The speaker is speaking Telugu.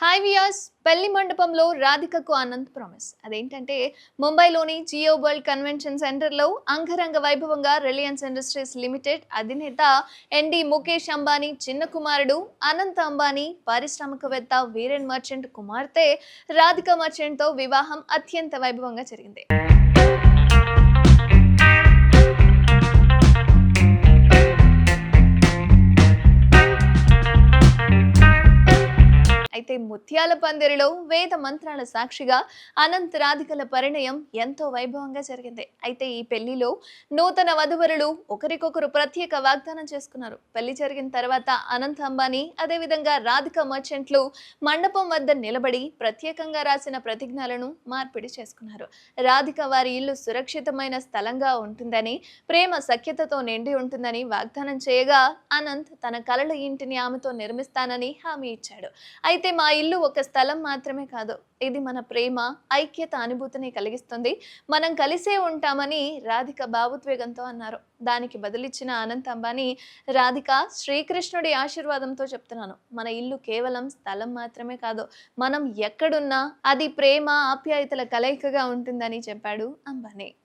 హాయ్ వియాస్ పెళ్ళి మండపంలో రాధికకు అనంత్ ప్రామిస్ అదేంటంటే ముంబైలోని జియో వరల్డ్ కన్వెన్షన్ సెంటర్లో అంగరంగ వైభవంగా రిలయన్స్ ఇండస్ట్రీస్ లిమిటెడ్ అధినేత ఎండి ముఖేష్ అంబానీ చిన్న కుమారుడు అనంత్ అంబానీ పారిశ్రామికవేత్త వీరెన్ మర్చెంట్ కుమార్తె రాధిక మర్చెంట్తో వివాహం అత్యంత వైభవంగా జరిగింది. అయితే ముత్యాల పందిరిలో వేద మంత్రాల సాక్షిగా అనంత్ రాధికల పరిణయం ఎంతో వైభవంగా జరిగింది. అయితే ఈ పెళ్ళిలో నూతన వధువరులు ఒకరికొకరు ప్రత్యేక వాగ్దానం చేసుకున్నారు. పెళ్ళి జరిగిన తర్వాత అనంత్ అంబానీ అదేవిధంగా రాధిక మర్చెంట్లు మండపం వద్ద నిలబడి ప్రత్యేకంగా రాసిన ప్రతిజ్ఞలను మార్పిడి చేసుకున్నారు. రాధిక వారి ఇల్లు సురక్షితమైన స్థలంగా ఉంటుందని ప్రేమ సఖ్యతతో నిండి ఉంటుందని వాగ్దానం చేయగా అనంత్ తన కలల ఇంటిని ఆమెతో నిర్మిస్తానని హామీ ఇచ్చాడు. అయితే అయితే మా ఇల్లు ఒక స్థలం మాత్రమే కాదు. ఇది మన ప్రేమ ఐక్యత అనుభూతిని కలిగిస్తుంది. మనం కలిసే ఉంటామని రాధిక భావోద్వేగంతో అన్నారు. దానికి బదులిచ్చిన అనంత్ అంబానీ రాధిక శ్రీకృష్ణుడి ఆశీర్వాదంతో చెప్తున్నాను. మన ఇల్లు కేవలం స్థలం మాత్రమే కాదు మనం ఎక్కడున్నా అది ప్రేమ ఆప్యాయతల కలయికగా ఉంటుందని చెప్పాడు అంబానీ.